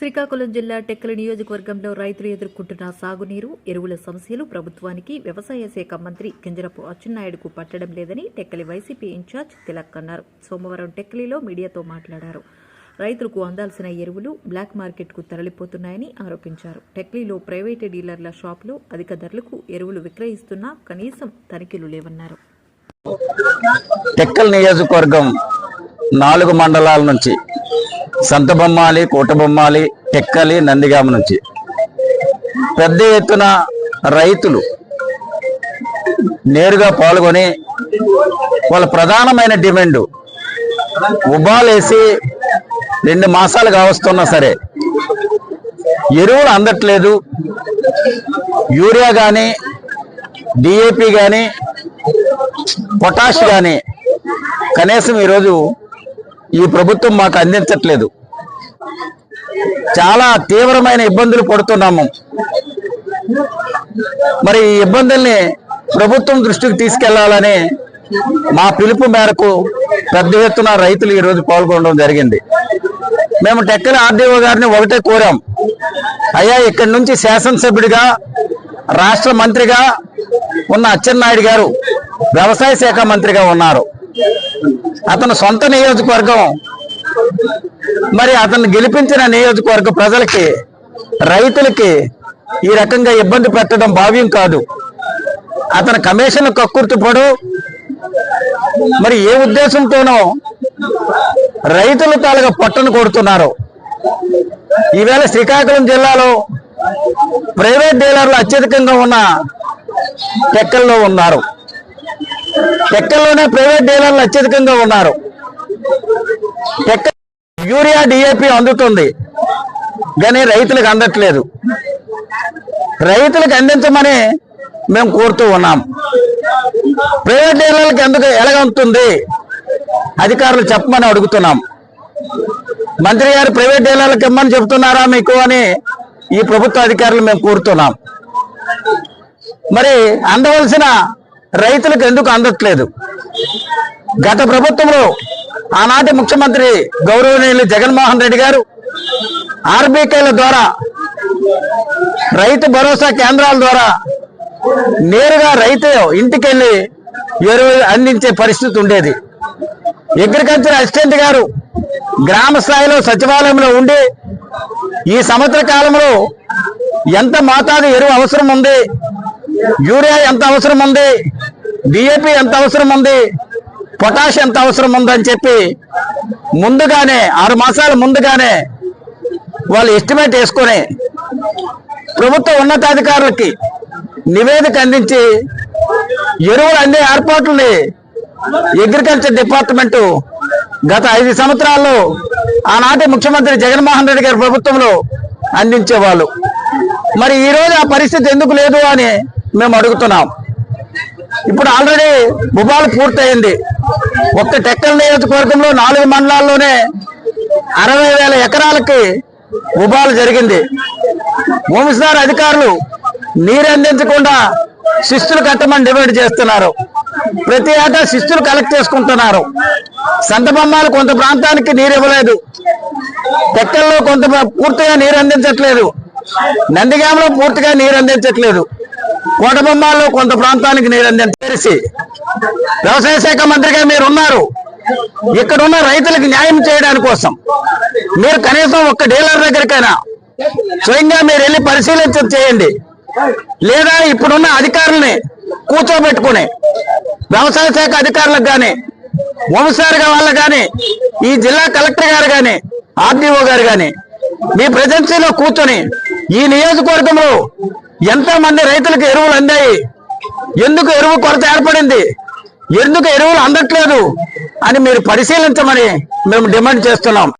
శ్రీకాకుళం జిల్లా టెక్కల నియోజకవర్గంలో రైతులు ఎదుర్కొంటున్న సాగునీరు ఎరువుల సమస్యలు ప్రభుత్వానికి వ్యవసాయ శాఖ మంత్రి కింజరపు అచ్చెన్నాయుడుకు పట్టడం లేదని టెక్కలి వైసీపీ ఇన్ఛార్జ్ తిలక్ అన్నారు. సోమవారం టెక్కలిలో మీడియాతో మాట్లాడారు. రైతులకు అందాల్సిన ఎరువులు బ్లాక్ మార్కెట్కు తరలిపోతున్నాయని ఆరోపించారు. టెక్లీలో ప్రైవేటు డీలర్ల షాపులు అధిక ధరలకు ఎరువులు విక్రయిస్తున్నా కనీసం తనిఖీలు లేవన్నారు. టెక్కల్ నియోజకవర్గం నాలుగు మండలాల నుంచి సంతబొమ్మాలి కోటబొమ్మాలి టెక్కలి నందిగామ నుంచి. పెద్ద ఎత్తున రైతులు నేరుగా పాల్గొని వాళ్ళ ప్రధానమైన డిమాండ్ ఉబాలేసి రెండు మాసాలు కావస్తున్నా సరే ఎరువులు అందట్లేదు. యూరియా కానీ డిఏపి కానీ పొటాష్ కానీ కనీసం ఈరోజు ఈ ప్రభుత్వం మాకు అందించట్లేదు. చాలా తీవ్రమైన ఇబ్బందులు పడుతున్నాము. మరి ఈ ఇబ్బందుల్ని ప్రభుత్వం దృష్టికి తీసుకెళ్ళాలని మా పిలుపు మేరకు పెద్ద ఎత్తున రైతులు ఈరోజు పాల్గొనడం జరిగింది. మేము టెక్కల ఆర్డీఓ గారిని ఒకటే కోరాం. అయ్యా ఇక్కడి నుంచి శాసనసభ్యుడిగా రాష్ట్ర మంత్రిగా ఉన్న అచ్చెన్నాయుడు గారు వ్యవసాయ శాఖ మంత్రిగా ఉన్నారు. అతను సొంత నియోజకవర్గం. మరి అతను గెలిపించిన నియోజకవర్గ ప్రజలకి రైతులకి ఈ రకంగా ఇబ్బంది పెట్టడం భావ్యం కాదు. అతని కమిషన్ కక్కుర్తిపడు. మరి ఏ ఉద్దేశంతోనో రైతులు తాలుగా పట్టును కొడుతున్నారు. ఈవేళ శ్రీకాకుళం జిల్లాలో ప్రైవేట్ డీలర్లు అత్యధికంగా ఉన్న టెక్కల్లో ఉన్నారు. టెక్కల్లోనే ప్రైవేట్ డీలర్లు అత్యధికంగా ఉన్నారు. టెక్క యూరియా డిఏపి అందుతుంది. కానీ రైతులకు అందట్లేదు. రైతులకు అందించమని మేము కోరుతూ ఉన్నాం. ప్రైవేట్ డీలర్లకు ఎందుకు ఎలాగంతుంది అధికారులు చెప్పమని అడుగుతున్నాం. మంత్రి గారు ప్రైవేట్ డీలర్లకు ఇమ్మని చెప్తున్నారా మీకు అని ఈ ప్రభుత్వ అధికారులు మేము కోరుతున్నాం. మరి అందవలసిన రైతులకు ఎందుకు అందట్లేదు? గత ప్రభుత్వంలో ఆనాటి ముఖ్యమంత్రి గౌరవనీయులు జగన్మోహన్ రెడ్డి గారు ఆర్బీకేల ద్వారా రైతు భరోసా కేంద్రాల ద్వారా నేరుగా రైతు ఇంటికెళ్ళి ఎరువులు అందించే పరిస్థితి ఉండేది. అగ్రికల్చర్ అసిస్టెంట్ గారు గ్రామ స్థాయిలో సచివాలయంలో ఉండి ఈ సంవత్సర కాలంలో ఎంత మోతాదు ఎరువు అవసరం ఉంది? యూరియా ఎంత అవసరం ఉంది? డిఏపి ఎంత అవసరం ఉంది? పొటాష్ ఎంత అవసరం ఉందని చెప్పి ముందుగానే ఆరు మాసాల ముందుగానే వాళ్ళు ఎస్టిమేట్ వేసుకొని ప్రభుత్వ ఉన్నతాధికారులకి నివేదిక అందించి ఎరువులు అందే ఏర్పాట్లని అగ్రికల్చర్ డిపార్ట్మెంట్ గత ఐదు సంవత్సరాల్లో ఆనాటి ముఖ్యమంత్రి జగన్మోహన్ రెడ్డి గారి ప్రభుత్వంలో అందించేవాళ్ళు. మరి ఈరోజు ఆ పరిస్థితి ఎందుకు లేదు అని మేము అడుగుతున్నాం. ఇప్పుడు ఆల్రెడీ భూపాలు పూర్తయింది. ఒక్క టెక్కల నియోజకవర్గంలో నాలుగు మండలాల్లోనే అరవై వేల ఎకరాలకి ఉబాలు జరిగింది. భూమిసార్ అధికారులు నీరు అందించకుండా శిస్తులు కట్టమని డిమాండ్ చేస్తున్నారు. ప్రతి ఏటా శిస్తులు కలెక్ట్ చేసుకుంటున్నారు. సంతబొమ్మాలు కొంత ప్రాంతానికి నీరు ఇవ్వలేదు. టెక్కల్లో కొంత పూర్తిగా నీరు అందించట్లేదు. నందిగామలో పూర్తిగా నీరు అందించట్లేదు. కోటబొమ్మాల్లో కొంత ప్రాంతానికి నీరు తెలిసి వ్యవసాయ శాఖ మంత్రిగా మీరు ఉన్నారు రైతులకు న్యాయం చేయడానికి కోసం మీరు కనీసం ఒక్క డీలర్ దగ్గరికైనా స్వయంగా మీరు వెళ్ళి పరిశీలించ చేయండి. లేదా ఇప్పుడున్న అధికారుల్ని కూర్చోబెట్టుకుని వ్యవసాయ శాఖ అధికారులకు కానీ వంశారిగా వాళ్ళకు కానీ ఈ జిల్లా కలెక్టర్ గారు కానీ ఆర్డీఓ గారు కానీ మీ ప్రజెన్సీలో కూర్చొని ఈ నియోజకవర్గంలో ఎంతో మంది రైతులకు ఎరువులు అందాయి. ఎందుకు ఎరువు కొరత ఏర్పడింది? ఎందుకు ఎరువులు అందట్లేదు? అని మీరు పరిశీలించమని మేము డిమాండ్ చేస్తున్నాం.